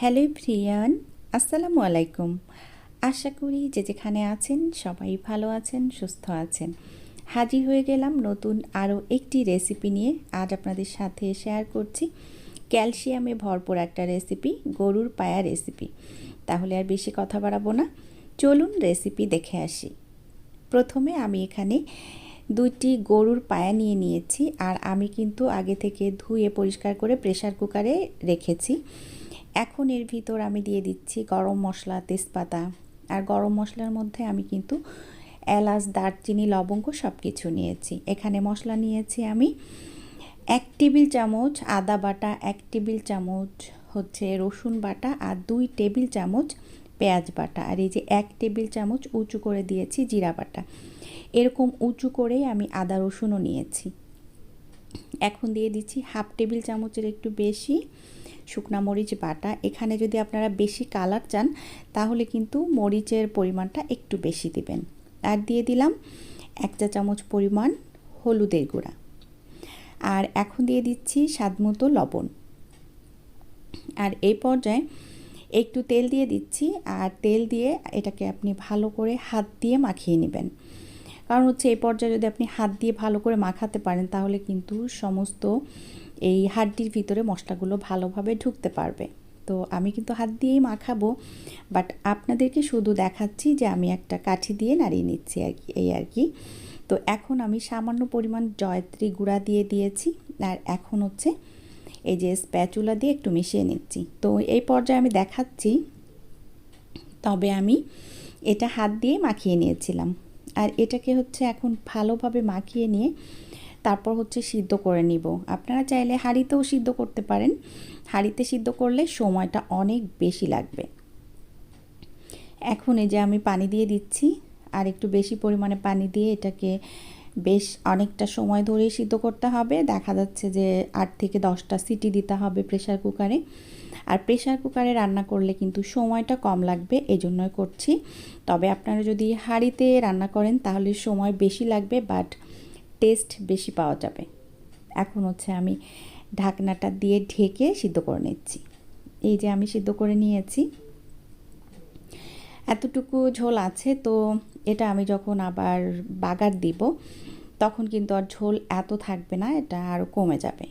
Hello Priyan, আসসালামু আলাইকুম। আশা করি যে যেখানে আছেন সবাই ভালো আছেন, সুস্থ আছেন। হাজির হয়ে গেলাম নতুন আরও একটি রেসিপি নিয়ে। আজ আপনাদের সাথে শেয়ার করছি ক্যালসিয়ামে ভরপুর একটা রেসিপি, গরুর পায়া রেসিপি। তাহলে আর বেশি কথা বাড়াবো না। চলুন রেসিপি দেখে আসি। প্রথমে আমি এখানে দুইটি গরুর পায়া নিয়ে নিয়েছি, আর আমি কিন্তু আগে থেকে ধুয়ে পরিষ্কার করে প্রেশার কুকারে রেখেছি। এখন এর ভিতর আমি দিয়ে দিচ্ছি গরম মশলা, তেজপাতা। আর গরম মশলার মধ্যে আমি কিন্তু এলাচ, দারচিনি, লবঙ্গ সব কিছু নিয়েছি। এখানে মশলা নিয়েছি আমি এক টেবিল চামচ আদা বাটা, এক টেবিল চামচ হচ্ছে রসুন বাটা আর দুই টেবিল চামচ পেঁয়াজ বাটা। আর এই যে এক টেবিল চামচ উঁচু করে দিয়েছি জিরা বাটা। এরকম উঁচু করেই আমি আদা রসুনও নিয়েছি। এখন দিয়ে দিচ্ছি হাফ টেবিল চামচের একটু বেশি শুকনা মরিচ বাটা, এখানে যদি আপনারা বেশি কালার চান, তাহলে কিন্তু মরিচের পরিমাণটা একটু বেশি দিবেন। আর দিয়ে দিলাম এক চা চামচ পরিমাণ হলুদের গুঁড়া। আর এখন দিয়ে দিচ্ছি স্বাদমতো লবণ। আর এই পর্যায়ে একটু তেল দিয়ে দিচ্ছি, আর তেল দিয়ে এটাকে আপনি ভালো করে হাত দিয়ে মাখিয়ে নেবেন। কারণ হচ্ছে এই পর্যায়ে যদি আপনি হাত দিয়ে ভালো করে মাখাতে পারেন, তাহলে কিন্তু সমস্ত এই হাড্ডির ভিতরে মশলাগুলো ভালোভাবে ঢুকতে পারবে। তো আমি কিন্তু হাত দিয়েই মাখাবো বাট আপনাদেরকে শুধু দেখাচ্ছি যে আমি একটা কাঠি দিয়ে নাড়িয়ে নিচ্ছি আর কি, এই আর কি। তো এখন আমি সামান্য পরিমাণ জয়ত্রী গুঁড়া দিয়ে দিয়েছি, আর এখন হচ্ছে এই যে স্প্যাচুলা দিয়ে একটু মিশিয়ে নিচ্ছি। তো এই পর্যায়ে আমি দেখাচ্ছি, তবে আমি এটা হাত দিয়ে মাখিয়ে নিয়েছিলাম। আর এটাকে হচ্ছে এখন ভালোভাবে মাখিয়ে নিয়ে তারপর হচ্ছে সিদ্ধ করে নিব। আপনারা চাইলে হাঁড়িতেও সিদ্ধ করতে পারেন। হাঁড়িতে সিদ্ধ করলে সময়টা অনেক বেশি লাগবে। এখন এই যে আমি পানি দিয়ে দিচ্ছি, আর একটু বেশি পরিমাণে পানি দিয়ে এটাকে বেশ অনেকটা সময় ধরে সিদ্ধ করতে হবে। দেখা যাচ্ছে যে আট থেকে দশটা সিটি দিতে হবে প্রেশার কুকারে। আর প্রেশার কুকারে রান্না করলে কিন্তু সময়টা কম লাগবে এই জন্যই করছি। তবে আপনারা যদি হাঁড়িতে রান্না করেন তাহলে সময় বেশি লাগবে, বাট টেস্ট বেশি পাওয়া যাবে। এখন হচ্ছে আমি ঢাকনাটা দিয়ে ঢেকে সিদ্ধ করে নিচ্ছি। এই যে আমি সিদ্ধ করে নিয়েছি। এতটুকু ঝোল আছে, তো এটা আমি যখন আবার বাগার দিব, তখন কিন্তু আর ঝোল এত থাকবে না, এটা আরও কমে যাবে।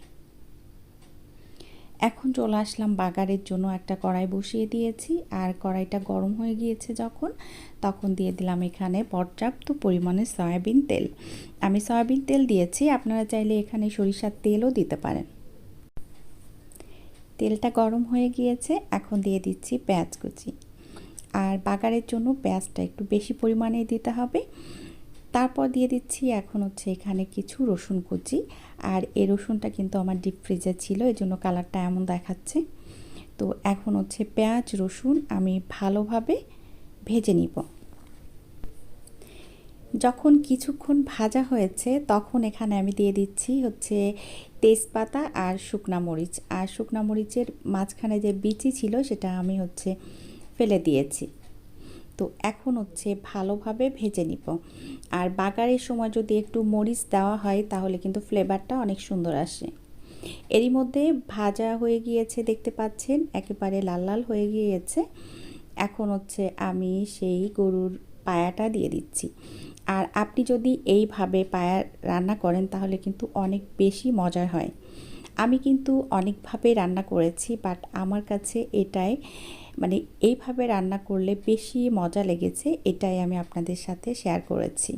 এখন চলে আসলাম বাগারের জন্য একটা কড়াই বসিয়ে দিয়েছি। আর কড়াইটা গরম হয়ে গিয়েছে যখন, তখন দিয়ে দিলাম এখানে পর্যাপ্ত পরিমাণে সয়াবিন তেল। আমি সয়াবিন তেল দিয়েছি, আপনারা চাইলে এখানে সরিষার তেলও দিতে পারেন। তেলটা গরম হয়ে গিয়েছে, এখন দিয়ে দিচ্ছি পেঁয়াজ কুচি। আর বাগারের জন্য পেঁয়াজটা একটু বেশি পরিমাণে দিতে হবে। তারপর দিয়ে দিচ্ছি এখন হচ্ছে এখানে কিছু রসুন কুচি। আর এই রসুনটা কিন্তু আমার ডিপ ফ্রিজে ছিল এই জন্য কালারটা এমন দেখাচ্ছে। তো এখন হচ্ছে পেঁয়াজ, রসুন আমি ভালোভাবে ভেজে নিব। যখন কিছুক্ষণ ভাজা হয়েছে, তখন এখানে আমি দিয়ে দিচ্ছি হচ্ছে তেজপাতা আর শুকনা মরিচ। আর শুকনা মরিচের মাঝখানে যে বিচি ছিল, সেটা আমি হচ্ছে ফেলে দিয়েছি। তো এখন হচ্ছে ভালোভাবে ভেজে নিব। আর বাগারের সময় যদি একটু মরিচ দেওয়া হয়, তাহলে কিন্তু ফ্লেভারটা অনেক সুন্দর আসে। এরই মধ্যে ভাজা হয়ে গিয়েছে দেখতে পাচ্ছেন, একেবারে লাল লাল হয়ে গিয়েছে। এখন হচ্ছে আমি সেই গরুর পায়াটা দিয়ে দিচ্ছি। আর আপনি যদি এইভাবে পায়া রান্না করেন, তাহলে কিন্তু অনেক বেশি মজার হয়। আমি কিন্তু অনেকভাবে রান্না করেছি, বাট আমার কাছে এটাই মানে এইভাবে রান্না করলে বেশি মজা লেগেছে, এটাই আমি আপনাদের সাথে শেয়ার করেছি।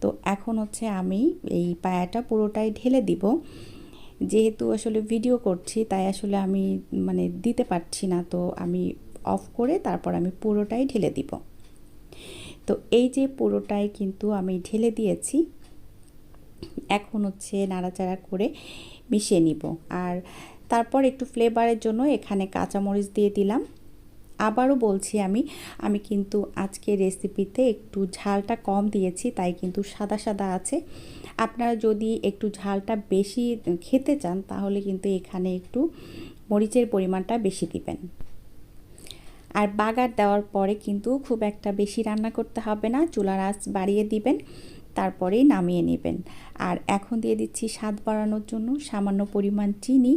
তো এখন হচ্ছে আমি এই পায়াটা পুরোটাই ঢেলে দিব। যেহেতু আসলে ভিডিও করছি, তাই আসলে আমি মানে দিতে পারছি না, তো আমি অফ করে তারপর আমি পুরোটাই ঢেলে দিব। তো এই যে পুরোটাই কিন্তু আমি ঢেলে দিয়েছি, এখন হচ্ছে নাড়াচাড়া করে মিশিয়ে নিব। আর তারপর একটু ফ্লেভারের জন্য এখানে কাঁচামরিচ দিয়ে দিলাম। আবারও বলছি আমি আমি কিন্তু আজকে রেসিপিতে একটু ঝালটা কম দিয়েছি, তাই কিন্তু সাদা সাদা আছে। আপনারা যদি একটু ঝালটা বেশি খেতে চান, তাহলে কিন্তু এখানে একটু মরিচের পরিমাণটা বেশি দিবেন। আর বাগার দেওয়ার পরে কিন্তু খুব একটা বেশি রান্না করতে হবে না, চুলার আঁচ বাড়িয়ে দিবেন। তারপরেই নামিয়ে নেবেন। আর এখন দিয়ে দিচ্ছি স্বাদ বাড়ানোর জন্য সামান্য পরিমাণ চিনি।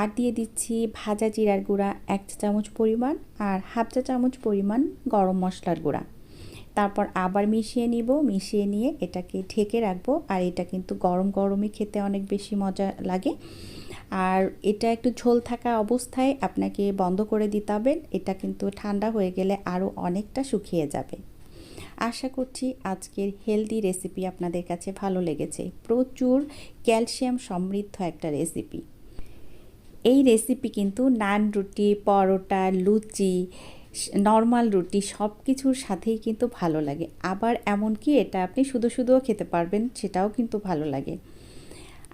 আর দিয়ে দিচ্ছি ভাজা জিরার গুঁড়া এক চা চামচ পরিমাণ আর হাফ চা চামচ পরিমাণ গরম মশলার গুঁড়া। তারপর আবার মিশিয়ে নিব। মিশিয়ে নিয়ে এটাকে ঢেকে রাখব। আর এটা কিন্তু গরম গরমই খেতে অনেক বেশি মজা লাগে। আর এটা একটু ঝোল থাকা অবস্থায় আপনাকে বন্ধ করে দিতে হবে। এটা কিন্তু ঠান্ডা হয়ে গেলে আরও অনেকটা শুকিয়ে যাবে। আশা করছি আজকের হেলদি রেসিপি আপনাদের কাছে ভালো লেগেছে। প্রচুর ক্যালসিয়াম সমৃদ্ধ একটা রেসিপি এই রেসিপি কিন্তু নান রুটি, পরোটা, লুচি নর্মাল রুটি সব কিছুর সাথেই কিন্তু ভালো লাগে। আবার এমনকি এটা আপনি শুধু শুধুও খেতে পারবেন, সেটাও কিন্তু ভালো লাগে।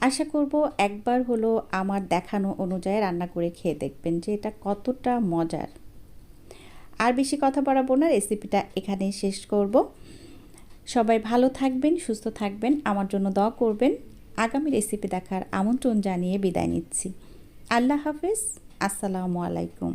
আশা করব একবার হলো আমার দেখানো অনুযায়ী রান্না করে খেয়ে দেখবেন যে এটা কতটা মজার। আর বেশি কথা বাড়াবো না রেসিপিটা এখানে শেষ করব। সবাই ভালো থাকবেন, সুস্থ থাকবেন, আমার জন্য দোয়া করবেন। আগামী রেসিপি দেখার আমন্ত্রণ জানিয়ে বিদায় নিচ্ছি। আল্লাহ হাফেজ, আসসালামু আলাইকুম।